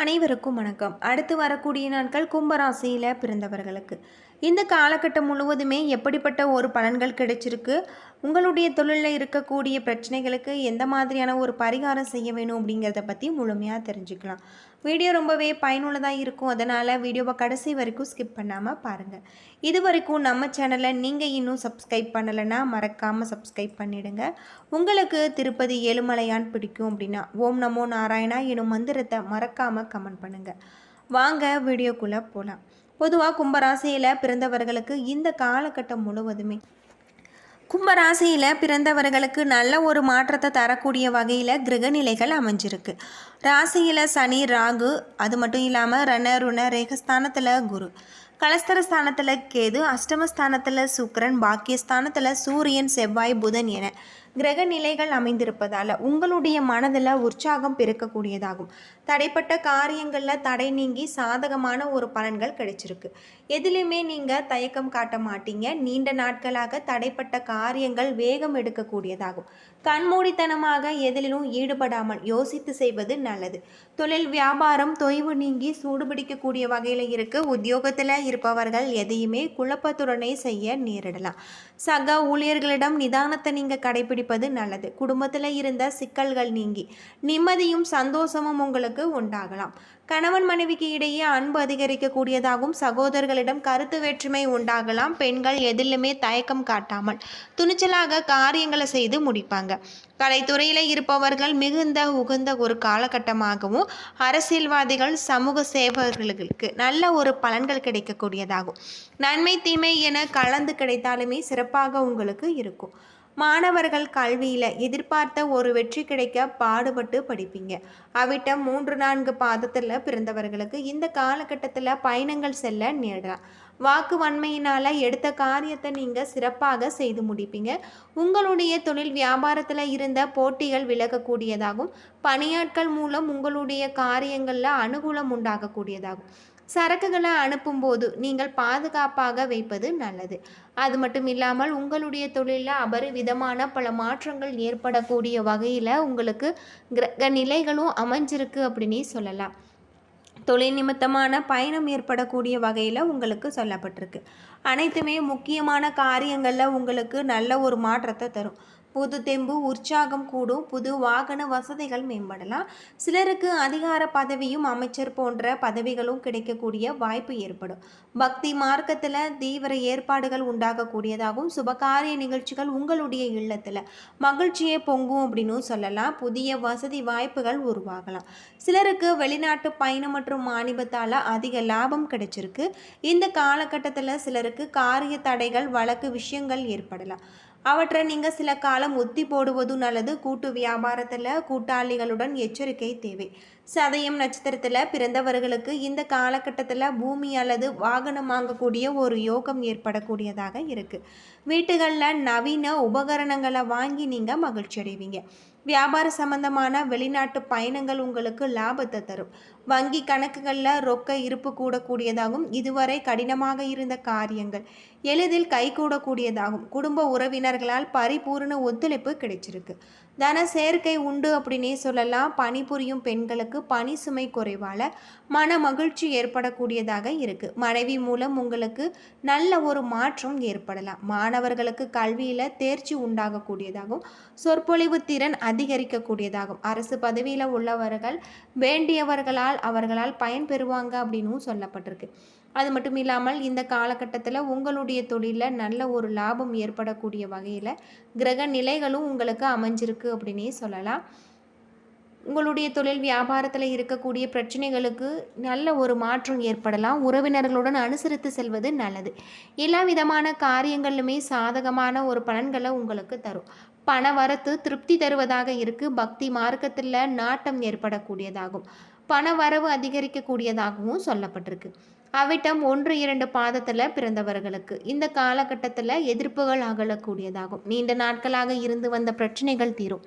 அனைவருக்கும் வணக்கம். அடுத்து வரக்கூடிய நாட்கள் கும்பராசியில் பிறந்தவர்களுக்கு. இந்த காலகட்டம் முழுவதுமே எப்படிப்பட்ட ஒரு பலன்கள் கிடைச்சிருக்கு? உங்களுடைய தொழிலில் இருக்கக்கூடிய பிரச்சனைகளுக்கு எந்த மாதிரியான ஒரு பரிகாரம் செய்ய வேணும் அப்படிங்கிறத பற்றி முழுமையாக தெரிஞ்சுக்கலாம். வீடியோ ரொம்பவே பயனுள்ளதாக இருக்கும். அதனால் வீடியோவை கடைசி வரைக்கும் ஸ்கிப் பண்ணாமல் பாருங்கள் இது வரைக்கும் நம்ம சேனலை நீங்கள் இன்னும் சப்ஸ்கிரைப் பண்ணலைன்னா மறக்காமல் சப்ஸ்கிரைப் பண்ணிவிடுங்க உங்களுக்கு திருப்பதி ஏழுமலையான் பிடிக்கும் அப்படின்னா ஓம் நமோ நாராயணா எனும் மந்திரத்தை மறக்காமல் கமெண்ட் பண்ணுங்கள் வாங்க வீடியோக்குள்ளே போகலாம் பொதுவாக கும்பராசியில் பிறந்தவர்களுக்கு இந்த காலகட்டம் முழுவதுமே. கும்பராசியில் பிறந்தவர்களுக்கு நல்ல ஒரு மாற்றத்தை தரக்கூடிய வகையில் கிரகநிலைகள் அமைஞ்சிருக்கு. ராசியில் சனி ராகு அது மட்டும் இல்லாமல் ரண ருண ரேகஸ்தானத்தில் குரு. கலஸ்தரஸ்தானத்தில் கேது அஷ்டமஸ்தானத்தில் சுக்கரன் பாக்கியஸ்தானத்தில் சூரியன் செவ்வாய் புதன் என கிரக நிலைகள் அமைந்திருப்பதால் உங்களுடைய மனதில் உற்சாகம் பெருக்கக்கூடியதாகும். தடைப்பட்ட காரியங்களில் தடை நீங்கி சாதகமான ஒரு பலன்கள் கிடைச்சிருக்கு. எதிலுமே நீங்கள் தயக்கம் காட்ட மாட்டீங்க. நீண்ட நாட்களாக தடைப்பட்ட காரியங்கள் வேகம் எடுக்கக்கூடியதாகும். கண்மூடித்தனமாக எதிலும் ஈடுபடாமல் யோசித்து செய்வது நல்லது. தொழில் வியாபாரம் தொய்வு நீங்கி சூடுபிடிக்கக்கூடிய வகையில் இருக்கு. உத்தியோகத்தில் இருப்பவர்கள் எதையுமே குழப்பத்துடனே செய்ய நேரிடலாம். சக ஊழியர்களிடம் நிதானத்தை நீங்கள் கடைபிடிப்பது நல்லது. குடும்பத்தில் இருந்த சிக்கல்கள் நீங்கி நிம்மதியும் சந்தோஷமும் உங்களுக்கு உண்டாகலாம். கணவன் மனைவிக்கு இடையே அன்பு அதிகரிக்கக்கூடியதாகவும் சகோதரர்களிடம் கருத்து வேற்றுமை உண்டாகலாம். பெண்கள் எதிலுமே தயக்கம் காட்டாமல் துணிச்சலாக காரியங்களை செய்து முடிப்பாங்க. கலைத்துறையில் இருப்பவர்கள் மிகுந்த உகந்த ஒரு காலகட்டமாகவும் அரசியல்வாதிகள் சமூக சேவகர்களுக்கு நல்ல ஒரு பலன்கள் கிடைக்கக்கூடியதாகும். நன்மை தீமை என கலந்து கிடைத்தாலுமே சிறப்பாக உங்களுக்கு இருக்கும். மாணவர்கள் கல்வியில் எதிர்பார்த்த ஒரு வெற்றி கிடைக்க பாடுபட்டு படிப்பீங்க. அவிட்டம் மூன்று நான்கு பாதத்தில் பிறந்தவர்களுக்கு இந்த காலகட்டத்தில் பயணங்கள் செல்ல நேரலாம். வாக்கு வன்மையினால் எடுத்த காரியத்தை நீங்கள் சிறப்பாக செய்து முடிப்பீங்க. உங்களுடைய தொழில் வியாபாரத்தில் இருந்த போட்டிகள் விலகக்கூடியதாகும். பணியாட்கள் மூலம் உங்களுடைய காரியங்களில் அனுகூலம் உண்டாகக்கூடியதாகும். சரக்குகளை அனுப்பும்போது நீங்கள் பாதுகாப்பாக வைப்பது நல்லது. அது மட்டும் இல்லாமல் உங்களுடைய தொழிலில் அபரிவிதமான பல மாற்றங்கள் ஏற்படக்கூடிய வகையில் உங்களுக்கு கிரக நிலைகளும் அமைஞ்சிருக்கு அப்படின்னே சொல்லலாம். தொழில் நிமித்தமான பயணம் ஏற்படக்கூடிய வகையில் உங்களுக்கு சொல்லப்பட்டிருக்கு. அனைத்துமே முக்கியமான காரியங்களில் உங்களுக்கு நல்ல ஒரு மாற்றத்தை தரும். புது தெம்பு உற்சாகம் கூடும். புது வாகன வசதிகள் மேம்படலாம். சிலருக்கு அதிகார பதவியும் அமைச்சர் போன்ற பதவிகளும் கிடைக்கக்கூடிய வாய்ப்பு ஏற்படும். பக்தி மார்க்கத்தில் தீவிர ஏற்பாடுகள் உண்டாகக்கூடியதாகவும் சுபகாரிய நிகழ்ச்சிகள் உங்களுடைய இல்லத்தில் மகிழ்ச்சியை பொங்கும் அப்படின்னு சொல்லலாம். புதிய வசதி வாய்ப்புகள் உருவாகலாம். சிலருக்கு வெளிநாட்டு பயணம் மற்றும் மாநிலத்தால் அதிக லாபம் கிடைச்சிருக்கு. இந்த காலகட்டத்தில் சிலருக்கு காரிய தடைகள் வழக்கு விஷயங்கள் ஏற்படலாம். அவற்றை நீங்கள் சில காலம் ஒத்தி போடுவதும் நல்லது. கூட்டு வியாபாரத்தில் கூட்டாளிகளுடன் எச்சரிக்கை தேவை. சதயம் நட்சத்திரத்தில் பிறந்தவர்களுக்கு இந்த காலகட்டத்தில் பூமி அல்லது வாகனம் வாங்கக்கூடிய ஒரு யோகம் ஏற்படக்கூடியதாக இருக்குது வீட்டுகளில் நவீன உபகரணங்களை வாங்கி நீங்கள் மகிழ்ச்சி அடைவீங்க வியாபார சம்பந்தமான வெளிநாட்டு பயணங்கள் உங்களுக்கு லாபத்தை தரும். வங்கி கணக்குகளில் ரொக்க இருப்பு கூடக்கூடியதாகும். இதுவரை கடினமாக இருந்த காரியங்கள் எளிதில் கைகூடக்கூடியதாகும் குடும்ப உறவினர்களால் பரிபூர்ண ஒத்துழைப்பு கிடைச்சிருக்கு. தன சேர்க்கை உண்டு அப்படின்னே சொல்லலாம். பணிபுரியும் பெண்களுக்கு பணி சுமை குறைவால் மன மகிழ்ச்சி ஏற்படக்கூடியதாக இருக்குது மனைவி மூலம் உங்களுக்கு நல்ல ஒரு மாற்றம் ஏற்படலாம். மாணவர்களுக்கு கல்வியில் தேர்ச்சி உண்டாகக்கூடியதாகவும் சொற்பொழிவு திறன் அதிகரிக்கக்கூடியதாகும் அரசு பதவியில் உள்ளவர்கள் வேண்டியவர்களால் அவர்களால் பயன்பெறுவாங்க அப்படின்னும் சொல்லப்பட்டிருக்கு. அது மட்டும் இல்லாமல் இந்த காலகட்டத்தில் உங்களுடைய தொழிலில் நல்ல ஒரு லாபம் ஏற்படக்கூடிய வகையில் கிரக நிலைகளும் உங்களுக்கு அமைஞ்சிருக்கு அப்படின்னே சொல்லலாம். உங்களுடைய தொழில் வியாபாரத்தில் இருக்கக்கூடிய பிரச்சனைகளுக்கு நல்ல ஒரு மாற்றம் ஏற்படலாம். உறவினர்களுடன் அனுசரித்து செல்வது நல்லது. எல்லா விதமான காரியங்களிலுமே சாதகமான ஒரு பலன்களை உங்களுக்கு தரும். பண வரத்து திருப்தி தருவதாக இருக்குது பக்தி மார்க்கத்தில் நாட்டம் ஏற்படக்கூடியதாகும். பண வரவு அதிகரிக்கக்கூடியதாகவும் சொல்லப்பட்டிருக்கு. அவிட்டம் ஒன்று இரண்டு பாதத்தில் பிறந்தவர்களுக்கு இந்த காலகட்டத்தில் எதிர்ப்புகள் அகலக்கூடியதாகும். நீண்ட நாட்களாக இருந்து வந்த பிரச்சனைகள் தீரும்.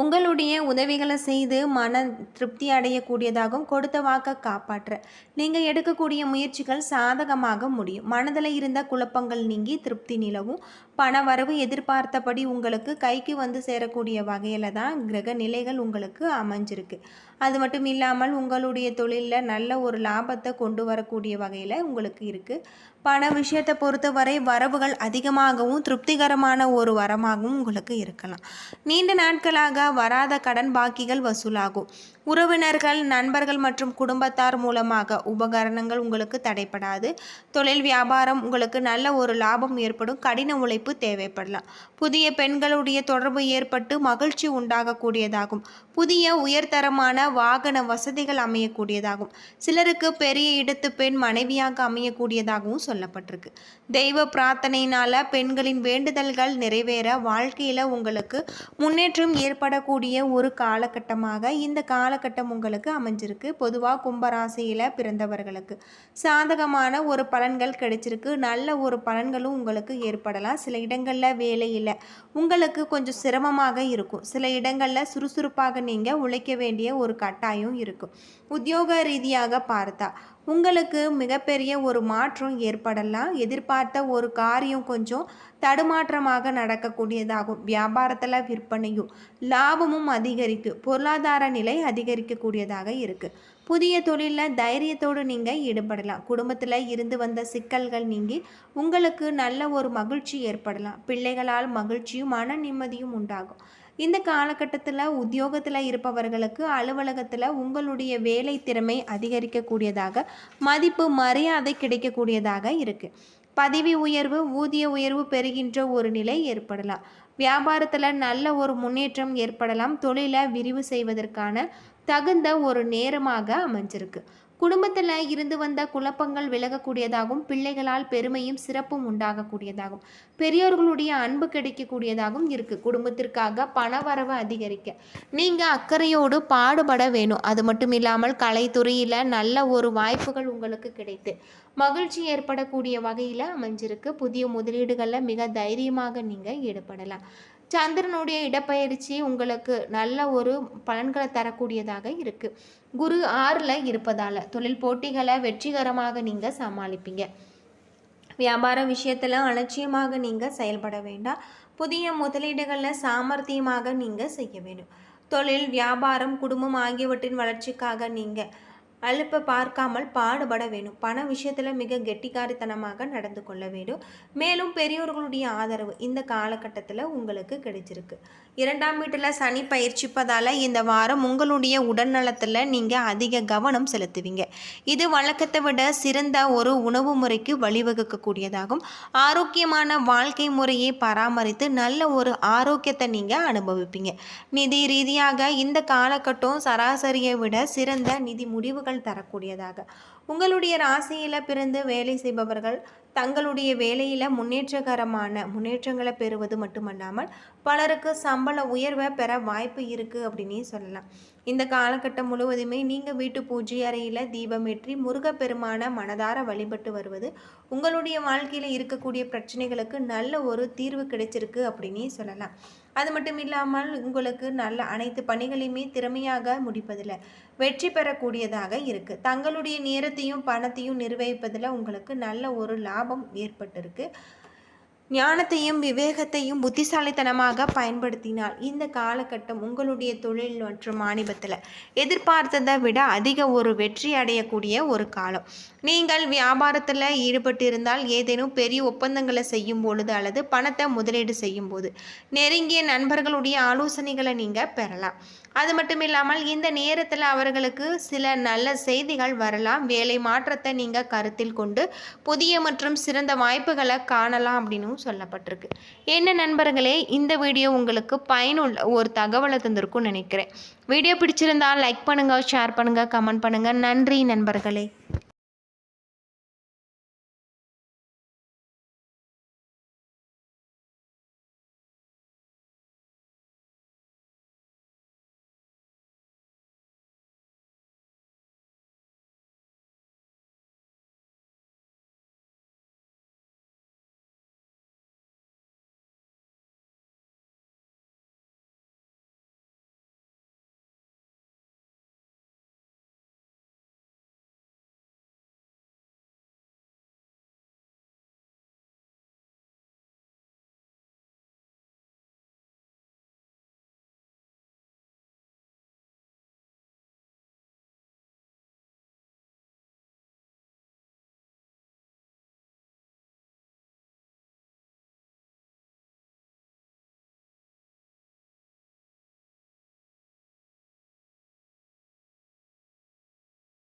உங்களுடைய உதவிகளை செய்து மன திருப்தி அடையக்கூடியதாகவும் கொடுத்த வாக்கை காப்பாற்ற. நீங்கள் எடுக்கக்கூடிய முயற்சிகள் சாதகமாக முடியும். மனதில் இருந்த குழப்பங்கள் நீங்கி திருப்தி நிலவும். பண வரவு எதிர்பார்த்தபடி உங்களுக்கு கைக்கு வந்து சேரக்கூடிய வகையில் தான் கிரக நிலைகள் உங்களுக்கு அமைஞ்சிருக்கு. அது மட்டும் இல்லாமல் உங்களுடைய தொழிலில் நல்ல ஒரு லாபத்தை கொண்டு வரக்கூடிய வகையில் உங்களுக்கு இருக்குது பண விஷயத்தை பொறுத்தவரை வரவுகள் அதிகமாகவும் திருப்திகரமான ஒரு வரமாகவும் உங்களுக்கு இருக்கலாம். நீண்ட நாட்களாக வராத கடன் பாக்கிகள் வசூலாகும். உறவினர்கள் நண்பர்கள் மற்றும் குடும்பத்தார் மூலமாக உபகரணங்கள் உங்களுக்கு தடைப்படாது தொழில் வியாபாரம் உங்களுக்கு நல்ல ஒரு லாபம் ஏற்படும். கடின உழைப்பு தேவைப்படலாம். புதிய பெண்களுடைய தொடர்பு ஏற்பட்டு மகிழ்ச்சி உண்டாகக்கூடியதாகும். புதிய உயர்தரமான வாகன வசதிகள் அமையக்கூடியதாகும். சிலருக்கு பெரிய இடத்து பெண் மனைவியாக அமையக்கூடியதாகவும் சொல்லப்பட்டிருக்கு. தெய்வ பிரார்த்தனையினால பெண்களின் வேண்டுதல்கள் நிறைவேற வாழ்க்கையில் உங்களுக்கு முன்னேற்றம் ஏற்பட ஏற்படக்கூடிய ஒரு காலகட்டமாக இந்த காலகட்டம் உங்களுக்கு அமைஞ்சிருக்கு. பொதுவாக கும்பராசியில் பிறந்தவர்களுக்கு. சாதகமான ஒரு பலன்கள் கிடைச்சிருக்கு. நல்ல ஒரு பலன்களும் உங்களுக்கு ஏற்படலாம். சில இடங்களில் வேலையில் உங்களுக்கு கொஞ்சம் சிரமமாக இருக்கும். சில இடங்களில் சுறுசுறுப்பாக நீங்கள் உழைக்க வேண்டிய ஒரு கட்டாயம் இருக்கும். உத்தியோக ரீதியாக பார்த்தா உங்களுக்கு மிகப்பெரிய ஒரு மாற்றம் ஏற்படலாம். எதிர்பார்த்த ஒரு காரியம் கொஞ்சம் தடுமாற்றமாக நடக்கக்கூடியதாகும். வியாபாரத்தில் விற்பனையும் லாபமும் அதிகரிக்கும் பொருளாதார நிலை அதிகரிக்கக்கூடியதாக இருக்குது புதிய தொழிலில் தைரியத்தோடு நீங்கள் ஈடுபடலாம். குடும்பத்தில் இருந்து வந்த சிக்கல்கள் நீங்கி உங்களுக்கு நல்ல ஒரு மகிழ்ச்சி ஏற்படலாம். பிள்ளைகளால் மகிழ்ச்சியும் மன நிம்மதியும் உண்டாகும். இந்த காலகட்டத்தில் உத்தியோகத்தில் இருப்பவர்களுக்கு அலுவலகத்தில் உங்களுடைய வேலை திறமை அதிகரிக்கக்கூடியதாக மதிப்பு மரியாதை கிடைக்கக்கூடியதாக இருக்குது பதவி உயர்வு ஊதிய உயர்வு பெறுகின்ற ஒரு நிலை ஏற்படலாம். வியாபாரத்தில் நல்ல ஒரு முன்னேற்றம் ஏற்படலாம். தொழிலை விரிவு செய்வதற்கான தகுந்த ஒரு நேரமாக அமைஞ்சிருக்கு. குடும்பத்தில் இருந்து வந்த குழப்பங்கள் விலகக்கூடியதாகவும் பிள்ளைகளால் பெருமையும் சிறப்பும் உண்டாகக்கூடியதாகும் பெரியோர்களுடைய அன்பு கிடைக்கக்கூடியதாகவும் இருக்குது குடும்பத்திற்காக பண வரவு அதிகரிக்க. நீங்கள் அக்கறையோடு பாடுபட வேணும். அது மட்டும் இல்லாமல் கலைத்துறையில் நல்ல ஒரு வாய்ப்புகள் உங்களுக்கு கிடைத்து மகிழ்ச்சி ஏற்படக்கூடிய வகையில் அமைஞ்சிருக்கு. புதிய முதலீடுகளில் மிக தைரியமாக நீங்கள் ஈடுபடலாம். சந்திரனுடைய இடப்பெயர்ச்சி உங்களுக்கு நல்ல ஒரு பலன்களை தரக்கூடியதாக இருக்குது குரு ஆறில் இருப்பதால் தொழில் போட்டிகளை வெற்றிகரமாக நீங்கள் சமாளிப்பீங்க. வியாபார விஷயத்தில் அலட்சியமாக நீங்கள் செயல்பட வேண்டாம். புதிய முதலீடுகளில் சாமர்த்தியமாக நீங்கள் செய்ய வேண்டும். தொழில் வியாபாரம் குடும்பம் ஆகியவற்றின் வளர்ச்சிக்காக நீங்கள் அலுப்பை பார்க்காமல் பாடுபட வேணும். பண விஷயத்தில் மிக கெட்டிக்காரித்தனமாக நடந்து கொள்ள வேண்டும். மேலும் பெரியோர்களுடைய ஆதரவு இந்த காலகட்டத்தில் உங்களுக்கு கிடைச்சிருக்கு. இரண்டாம் வீட்டில் சனி பயிற்சிப்பதால் இந்த வாரம் உங்களுடைய உடல்நலத்தில் நீங்கள் அதிக கவனம் செலுத்துவீங்க. இது வழக்கத்தை விட சிறந்த ஒரு உணவு முறைக்கு வழிவகுக்கக்கூடியதாகும். ஆரோக்கியமான வாழ்க்கை முறையை பராமரித்து நல்ல ஒரு ஆரோக்கியத்தை நீங்கள் அனுபவிப்பீங்க. நிதி ரீதியாக இந்த காலகட்டம் சராசரியை விட சிறந்த நிதி முடிவுகள் பலன்கள் தரக்கூடியதாக. உங்களுடைய ராசியில் பிறந்து வேலை செய்பவர்கள் தங்களுடைய வேலையில் முன்னேற்றகரமான முன்னேற்றங்களை பெறுவது மட்டுமல்லாமல் பலருக்கு சம்பள உயர்வை பெற வாய்ப்பு இருக்குது அப்படின்னே சொல்லலாம். இந்த காலகட்டம் முழுவதுமே நீங்கள் வீட்டு பூஜை அறையில் தீபமேற்றி முருகப்பெருமான மனதார வழிபட்டு வருவது உங்களுடைய வாழ்க்கையில் இருக்கக்கூடிய பிரச்சனைகளுக்கு நல்ல ஒரு தீர்வு கிடைச்சிருக்கு அப்படின்னே சொல்லலாம். அது மட்டும் இல்லாமல் உங்களுக்கு நல்ல அனைத்து பணிகளையுமே திறமையாக முடிப்பதில் வெற்றி பெறக்கூடியதாக இருக்குது தங்களுடைய நேரத்தையும் பணத்தையும் நிர்வகிப்பதில் உங்களுக்கு நல்ல ஒரு லாபம் ஏற்பட்டிருக்கு. ஞானத்தையும் விவேகத்தையும் புத்திசாலித்தனமாக பயன்படுத்தினால் இந்த காலகட்டம் உங்களுடைய தொழில் மற்றும் மாநிலத்தில் எதிர்பார்த்ததை விட அதிக ஒரு வெற்றி அடையக்கூடிய ஒரு காலம். நீங்கள் வியாபாரத்தில் ஈடுபட்டிருந்தால் ஏதேனும் பெரிய ஒப்பந்தங்களை செய்யும் பொழுது அல்லது பணத்தை முதலீடு செய்யும் போது நெருங்கிய நண்பர்களுடைய ஆலோசனைகளை நீங்கள் பெறலாம். அது மட்டும் இல்லாமல் இந்த நேரத்தில் அவர்களுக்கு சில நல்ல செய்திகள் வரலாம். வேலை மாற்றத்தை நீங்கள் கருத்தில் கொண்டு புதிய மற்றும் சிறந்த வாய்ப்புகளை காணலாம் அப்படின்னு சொல்லப்பட்டிருக்கு. என்ன நண்பர்களே இந்த வீடியோ உங்களுக்கு பயனுள்ள ஒரு தகவலை தந்திருக்கும்னு நினைக்கிறேன். வீடியோ பிடிச்சிருந்தால் லைக் பண்ணுங்கள் ஷேர் பண்ணுங்கள் கமெண்ட் பண்ணுங்கள் நன்றி நண்பர்களே.